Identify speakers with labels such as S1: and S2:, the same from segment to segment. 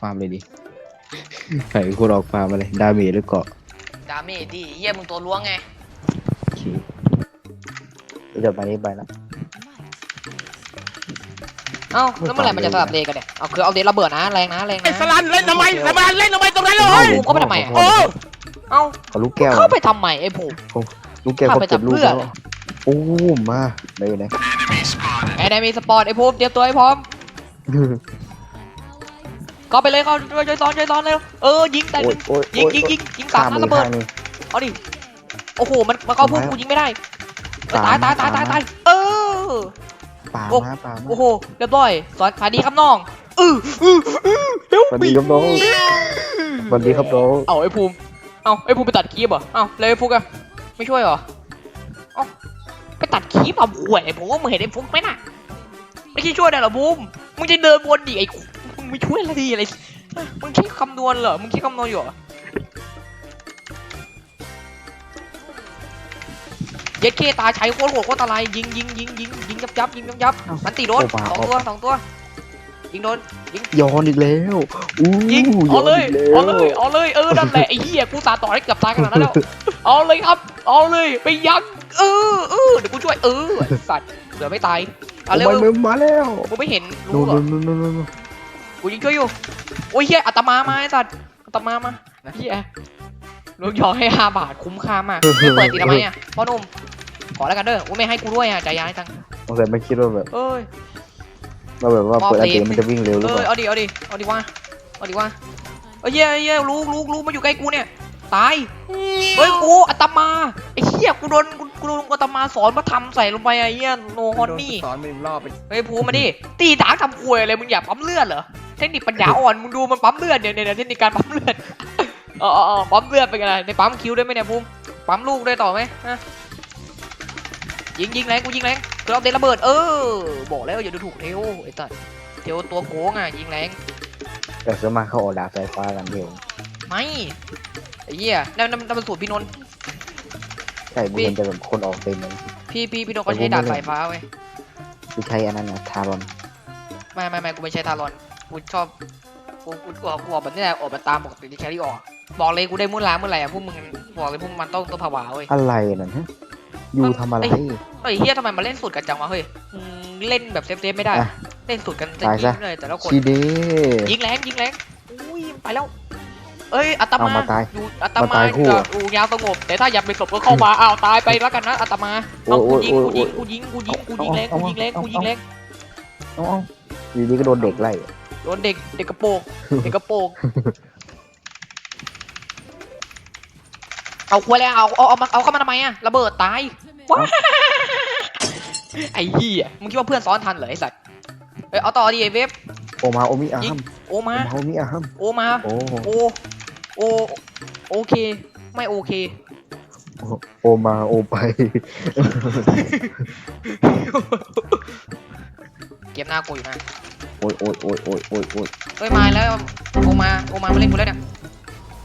S1: ฟาร์มเลยดิใส่คุณออกฟาร์มมาเลยดาเมจหรือเกาะ
S2: ดาเมจดิเยี่ยมึงตัวล้วงไง
S1: โอเคเดี๋ยวไปนี้ไปนะ
S2: เอ้าแล้วเมื่อไหร่มันจะสลับเลนกันเนี่ยเอาคือเอาเดนระเบิดนะแรงนะแรงนะ
S3: ไอ้สลันเล่นทำไมสลันเล่นทำไมตรงนั้นเลย
S2: เอ้าภูมิเข้าไปทำไมอะ
S3: โอ้
S2: เอ้า
S1: เขาลูกแก้ว
S2: เข้าไปทำไมไอ้ภูมิ
S1: ลูกแก้วเขา
S2: เข้าไป
S1: เก็บลูก
S2: จับเพื่อ
S1: แล้วโอ้มาได้ไหน
S2: ไอ้นายมีสปอร์ตไอ้ภูมิเตรียมตัวให้พร้อม ก็ไปเลยเขาช่วยช่วยซ้อนช่วยซ้อนเร็วเออยิงแต่
S1: โอ้ยโอ้ย
S2: ยิง
S1: โอ้
S2: ยิงยิงยิง
S1: ข้า
S2: สาม
S1: ม
S2: นัด
S1: อี
S2: ระ
S1: ก
S2: เบิด
S1: ข้างหนึง
S2: เอาดิโอ้โหมันมันเข้าพุ่ม
S1: ทำไม
S2: กูยิงไม่ได้เอ้ย
S1: ตา
S2: ตาย
S1: ม
S2: ตายตาย
S1: ตาม
S2: ตายตายเออ
S1: ป่า
S2: โอ้
S1: มาป่ามา
S2: โอ้โหเรียบร้อยสอนขาดีครับน้องอืออืออือเฮล
S1: สวัส
S2: ปี
S1: ดีครับน้องสวัสดีครับน้อง
S2: เอาไอ้ภูมิเอาไอ้ภูมิไปตัดคลิปเหรอเอาเลยไอ้ฟุกอะไม่ช่วยเหรอเอาไปตัดคลิปเอาห่วยไอ้ผมว่ามึงเห็นไอ้ฟุกไหมน่ะไม่ใช่ช่วยได้เหรอภูมิมึงจะเดินวนดิไอ้มึง ไม่ช่วยอะไรดีอะไรมึงคิดคำนวณเหรอมึงคิดคำนวณอยู่เหรอเย็ดเคตาใช้โคตรโหดโคตรอะไรยิงยิงยิงยิงยิงยับยับยิงยับยับมันตีโดนสองตัวสองตัว ยิงโดน
S1: ย้อนอีกแล้วอู้
S2: ยิง
S1: ย้
S2: เอา
S1: อน
S2: เลย
S1: อีกแล้
S2: เอา
S1: ว
S2: เลยเอาเลยเออนั่นแหละไอ้เหี้ยกูสาต่อให้เกือบตายขนาดนั้นแล้วเอาเลยครับ เอาเลยไปยังเออเออเดี๋ยวกูช่วยเออไอ้สัตว์เดี๋ยวไม่ตายเอาเร็ว
S1: โอ้ยมันมาแล้ว
S2: กูไม่เห็น
S1: นู่
S2: รู้
S1: น
S2: เหรอ
S1: นู่นนู่นนู่นนู่น
S2: กูยิงช่วยอยู่โอ้ยเหี้ยอัตมามาไอ้สัตว์อัตมามาเหี้ยลูกยอให้ห้าบาทคุ้มค่ามากไม่เปิดตีทำไมอะพ่อหนุ่มขอแล้วกันเด้อกูไม่ให้กูด้วยอะใจย้ายจัง
S1: สงสัยไม่คิดว่าแบบ
S2: เอ้ย
S1: ว่าแบบว่า
S2: บอก
S1: เปิดอัน
S2: เล
S1: เต
S2: น
S1: มันจะวิ่งเร็วหรือ
S2: เอ
S1: เป
S2: อ
S1: ล่า
S2: เอาดิเอาดิเอาดิว่าเอาดิว่าเอ้ยเหี้ยเหี้ยลูกลูกลูกมาอยู่ใกล้กูเนี่ยตายเฮ้ยกูอัตมาไอ้เหี้ยกูโดนกูกูโดนอัตมาสอนมาทำใส่ลงไปไอ้เหี้ยโนฮอนนี่
S3: สอนมึงรอบไป
S2: เฮ้ยพูมาดิตีดาร์กทำควยอะไรมึงอย่าปั๊มเลือดเหรอ เทคนิคปัญญาอ่อนมึงดูมันปั๊มเลือดเนี่ยเนี่ยเนี่ยเทคนิคการปั๊มเลือดเออเออเออปั๊มเลือดเป็นไงในปั๊มคิวด้วยไหมเนี่ยภูมิปั๊มลูกด้วยต่อไหมฮะยิงยิงแรงกูยิงแรงกูเอาเดนระเบิดเออบอกแล้วอย่าดูถูกเทวไอ้ตัดเทวตัวโกงอะยิงแรง
S1: แต่ส่วนมากเขาออกดาบสายฟ้ากันเดียว
S2: ไม่ไอ้เหี้ยนั่นนั่นนั่นมันสูตรพี่นนท์
S1: ใช่บุญจะแบบคนออกเต็มเลย
S2: พี่พี่พี่นนท์ก็ใช้ดาบสายฟ้าเว้ย
S1: คือใช้อันนั้นนะทารอน
S2: ไม่ไม่ไม่กูไม่ใช่ทารอน กูชอบกูกูกูออกกูออกแบบนี้แหละออกแบบตามปกติที่แครี่ออกบอกเลยกูได้มุ่นล้างเมื่อไหร่อะพวกมึงบอกเลยพวกมันต้องต้องผวาเว้ย
S1: อะไรนั่นฮะอยู่ทำอะไร
S2: เอ้ยเฮ้ยเฮียทำไมมาเล่นสุดกันจังวะเฮ้ยอืมเล่นแบบเซฟเซฟไม่ได้
S1: อะ
S2: เล่นสุดกันจะ
S1: ตาย
S2: ยิ
S1: ซะ
S2: งเลยแต่ละคน
S1: ชีเด
S2: ยิงแรงยิงแรงอุ้ยไปแล้ว เอ้ยอัต
S1: เอา
S2: มา
S1: มาตาย
S2: อยู่อัต
S1: มา
S2: มา
S1: ตายคู่
S2: จะอยู่ยาวสงบ แต่ถ้าอยากเป็นศพก็เข้ามาอ้าวตายไปแล้วกันนะอัตมาเอา
S1: โอ้
S2: กู
S1: ย
S2: ยิง
S1: โอ้
S2: กู
S1: ย
S2: ยิงกูยิงกูยิงกูยิงแรง
S1: เอา
S2: กูยิงแรง
S1: เอา
S2: กูยิงแรง
S1: เอ้าอยู่ดีก็โดนเด็กไล่
S2: โดนเด็กเด็กกระโปรงเด็กกระโปรงเอาควายแล้วเอาเอาเอามาเอาเข้ามาทำไมอะระเบิดตายว้าไอ้เหี้ยมึงคิดว่าเพื่อนซ้อนทันเหรอไอ้สัตว์เอ้ยเอาต่อดิไอ้เวฟ
S1: โอมาโอมิอา
S2: ยิ
S1: ฮั
S2: ง
S1: ม
S2: โอมา
S1: โอมาโอมิอาฮัม
S2: โอมา
S1: โอ้
S2: โอโอโอเค ไม่โอเค
S1: โอมาโอไป
S2: เกมหน้ากูอยู่นะ
S1: โอ้ยโอ้ยโอ้ยโอ้ยโอ้ยโอ้ย
S2: เฮ้ยมาแล้วโอมาโอมามาเล่นกูแล้วเนี่ย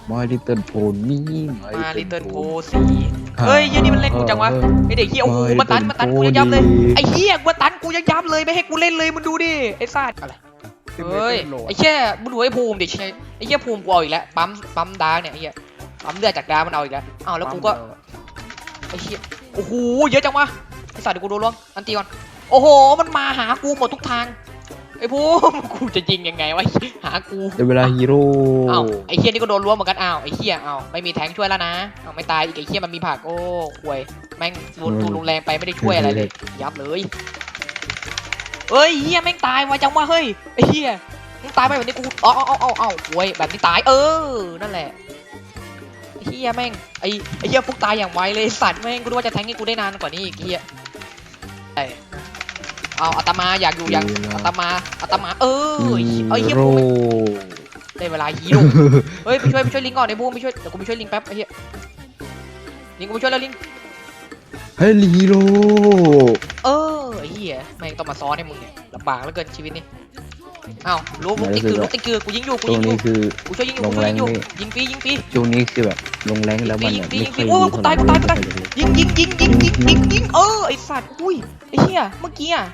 S1: มาลิตเติ้ลโพนี่
S2: มาลิตเติ้ลโพสีเฮ้ยยี่นี่มันเล่นกูจังวะไอเด็กเฮียโอ้โหมาตันมาตันกูยับยับเลยไอเฮียมาตันกูยับยับเลยไม่ให้กูเล่นเลยมึงดูดิไอสัตว์อะไรเฮ้ยไอเชี่ยมึงดูไอภูมิดิใช่ไอเชี่ยภูมิกูเอาอีกแล้วปั๊มปั๊มดาร์กเนี่ยไอเฮียปั๊มเลือดจากดาร์กมันเอาอีกแล้วอ้าวแล้วกูก็ไอ้เหี้ยโอ้โหเยอะจังวะไอ้สัตว์เดี๋ยวกูดูล้วงอันตีก่อนโอ้โหมันมาหากูหมดทุกทาง ไอ้ภูมิกูจะยิงยังไงวะหากู
S1: เดี๋ยวเวลาฮีโร่
S2: อ้าวไอ้เหี้ยนี่ก็โดนล้วงเหมือนกันอ้าวไอ้เหี้ยอ้าวไม่มีแทงช่วยแล้วนะอ้าวไม่ตายอีกไอ้เหี้ยมันมีผักโอ้ห่วยแม่งรุนทุนรุนแรงไปไม่ได้ช่วยอะไรเลย ยับเลยเฮ้ยเหี้ยแม่งตายไวจังวะเฮ้ยไอ้เหี้ยมึงตายไปแบบนี้กูเอ๋อาเอาเอาเอาห่วยแบบนี้ตายเออนั่นแหละไอ้เหี้ยแม่งไอ้ไอ้เหี้ยฟุกตายอย่างไวเลยสัตว์แม่งกูรู้ว่าจะแทงให้กูได้นานกว่านี้อีกเหี้ยไอ้ เอาอาตมาอยากอยู่อย่างอาตมาอาตมาเออไอ้เหี้ยไอ้เหี้ย
S1: โร่
S2: กูไม่ได้เวลาฮีโร่เฮ้ยไปช่วยไปช่วยลิงก่อนไอ้บูมไปช่วยเดี๋ยวกูไปช่วยลิงแป๊บไอ้เหี้ยลิงกูไปช่วยแล้วลิง
S1: เฮ้ยฮีโร่
S2: เออไอ้เหี้ยแม่งต้องมาซ้อนให้มึงเนี่ยลำบากเหลือเกินชีวิตนี้อ้าวรู้ลูกติ๊กคือลูกติ๊กคือกูยิงอยู่กู
S1: ตร
S2: ยิ
S1: ง
S2: งอ
S1: นี้
S2: ยู่
S1: คือ
S2: กูช่วยยิงอยู่
S1: ล
S2: กู
S1: ง
S2: ช่วย
S1: แร
S2: ยิ
S1: ง
S2: งอยู่
S1: นี่
S2: ยิงฟรียิงฟรี
S1: ช่วงนี้คือแบบลงแรงแล้วมันแบบ
S2: ยิง
S1: ไม่
S2: ฟรี
S1: ค่อย
S2: โอ้ย
S1: ดี
S2: กูตายกูตายกูตาย
S1: เท่ไหร่
S2: ยิงยิงยิงยิงยิงยิงยิงเออไอสัตว์อุ้ยไอเหี้ยเมื่อกี้อะ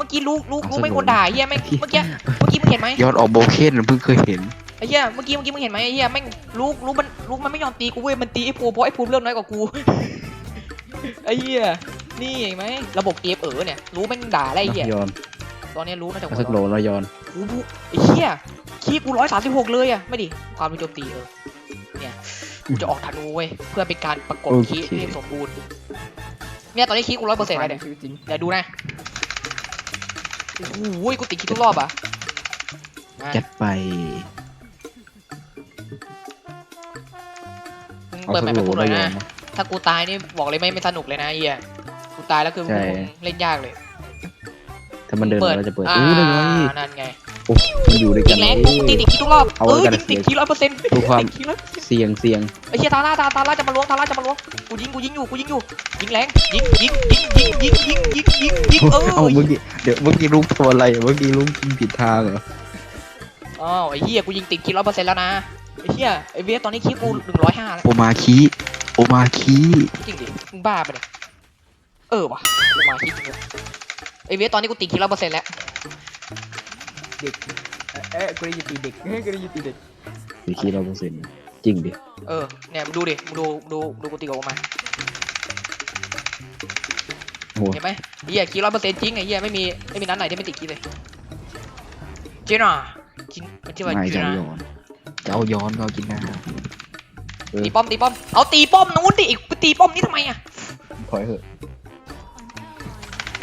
S2: มื่อกี้ลูกลูกลูกไม่งคนด่าไอ้เฮียแม่งเมื่อกี้เมื่อกี้มึงเห็นไหม
S1: ยอดออกโบเคนเพิ่งเคยเห็น
S2: ไอ้เหี้ยเมื่อกี้เมื่อกี้มึงเห็นไหมไอ้เหี้ยแม่งลูกลูกมันลูกมันไม่ยอมตีกูเว้ยมันตีไอ้ภูเพราะไอ้ภูเรื่องน้อยกว่ากูไอ้เหี้ยนี่เห็นไหมระบบเกมเออเนี่ยรู้แม่งด่าอะไรไอ้เหี้ย
S1: ยอน
S2: ตอนนี้รู้น่าจะ
S1: เอา
S2: หั
S1: สั
S2: ว
S1: กโหล
S2: เราะ
S1: แล้วยอน
S2: โอ้โหไอ้เหี้ยคีบกูร้อยสามสิบหกเลยอะไม่ดิความรู้โจมตีเออเนี่ยกูจะออกธนูเว้ยเพื่อเป็นการประกบคีบให้สมบูรณ์เนี่ยตอนนี้คีบกูร้อยเปอร์เซ็นต์แล้วเนี่ย
S4: ชีวิตจริง
S2: เดี๋ยวดูนะ โอ้โหกูติดคีบทุกรอบอะมา
S1: จัดไป
S2: มึง
S1: เอา
S2: เปิด
S1: สั
S2: แม
S1: ก
S2: ป
S1: โหล
S2: ให้กูหน่
S1: แล้
S2: อ
S1: วยยอ
S2: นะ
S1: นนะ
S2: ถ้ากูตายนี่บอกเลยไม่ไม่สนุกเลยนะไอ้เฮียกูตายแล้วคือ
S1: ใช่
S2: มึงเล่นยากเลย
S1: ถ้ามันเดินเราจะเปิด
S2: อ่า
S1: อู้ได้ไง
S2: นั่นไง
S1: โอ้มันอยู่ด้วย
S2: ยิ
S1: กัน
S2: งแรง
S1: เอ้
S2: กูตี
S1: ย
S2: ติดคิดทุกรอบ
S1: เอา
S2: เอ
S1: ไว้
S2: อ
S1: กัน
S2: ยิงติดคิดร้อยเปอร์เซ็นต์
S1: เพื่อความ
S2: ติดคิดร้อย
S1: เสียงเสียง
S2: ไอ้เฮียทาร่าทาทาร่าจะมาล้วงทาร่าจะมาล้วงกูยิงกูยิงอยู่กูยิงอยู่ยิงแรงยิงยิงยิงยิงยิงยิงยิงยิงยิงเออ
S1: เอ้าเมื่อกี้เดี๋ยวเมื่อกี้ลุงทำอะไรเมื่อกี้ลุงกินผิดทางเหรอ
S2: อ้าวไอ้เฮียกูยิงติดคิดร้อยเปอร์เซ็นต์แล้วนะไอ้เฮียไอ้เวียตอนนี้คิดกูหนึ่งร้อยห้าแล้ว
S1: โอมาคิโอมาคิ
S2: จริงดิมึงบ้าไปะเนี่ยเออว่ะกูมาคิดจริงด้วยไอ้เวียตอนนี้กูติดคิดร้อยเปอร์เซ็นต์แล้ว
S4: เด็ก เอ๊ะกูได้ยินตีเด็กเฮ้ยกูได้ยินตีเด็ก
S1: สี่คิดเราเปอร์เซ็นต์จริงดิ
S2: เออ เนี่ยมึงดูดิมึงดูมึงดูมึงดูกูตีกับออกมา
S1: โอ้โห
S2: เห็นไหมเฮียคีร้อยเปอร์เซ็นต์จริงไอ้เฮียไม่มีไม่มีนัดไหนที่ไม่ติดคีเลยเจน่าจินมันชื่อว่า
S1: ไม่
S2: เจ
S1: จะเอา
S2: น่า
S1: ย้อนจะเอาย้อนก็เอากินหน้าเออ
S2: ตีป้อมตีป้อม เอาตีป้อมนู้นดิอีกไปตีป้อมนี่ทำไมอะ
S1: ถอยเถอะ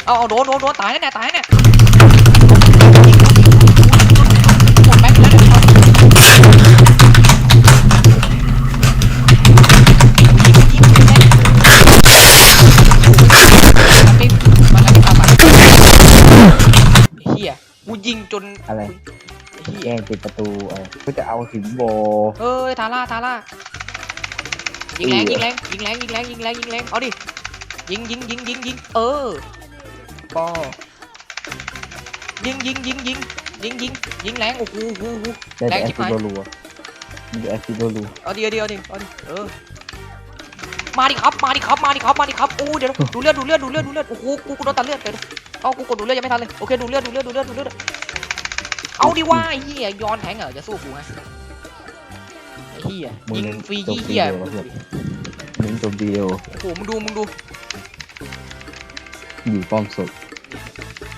S2: เอาเอาโดนโดนโดนตายแน่ๆตายแน่ห จน
S1: อะไร
S2: เฮีย
S1: แกล้งปิดประตูเออก็จะเอาสิงโบ
S2: เอ้ยทาร่าทาร่ายิงแรงยิงแรงยิงแรงยิงแรงยิงแรงยิงแรงเอาดิยิงยิงยิงยิงยิงเออ
S4: ป้อ
S2: ยิงยิงยิงยิงยิงยิงยิงแรงโอ้โหโอ้โห
S1: ได้
S2: แร
S1: แต่
S2: ง
S1: แอ
S2: ชิ
S1: ส
S2: บ
S1: ซิ
S2: หาย
S1: โดรัวมันจะแอสซิโดรัว
S2: เอาดิเอาดิเอาดิเอาดิเออมาดิครับมาดิครับมาดิครับมาดิครับโอ้เดี๋ยวดูเลือดดูเลือดดูเลือดดูเลือดโอ้โหกูกูโดนตัดเลือดเดี๋ยวเอากูกดดูเลือดยังไม่ทันเลยโอเคดูเลือดดูเลือดดูเลือดดูเลือด เอาดิว่าไอ้เหี้ยย้อนแทงเหรอจะสู้กูฮะไอ้เหี้ยยิงฟรีเหี้ย
S1: มึงจมเดียว
S2: โอ้โหมึงดูมึงดู
S1: อยู่ป้อมศพ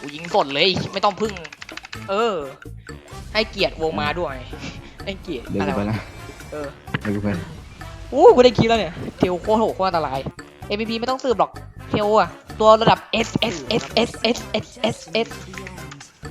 S2: กูยิงสดเลยไม่ต้องพึ่ง เออ ให้เกียรติวงมาด้วยให้เกียรติ
S1: เดี๋ยว
S2: อะไร
S1: กูไป
S2: วะ
S1: นะ
S2: เออ
S1: เดี๋ยวกูไปนะ
S2: โอ้กูได้คิดแล้วเนี่ยเทลโคตรโหดโคตรอันตราย MVP ไม่ต้องสืบหรอกเทลอะตัวระดับ S S S S S S S S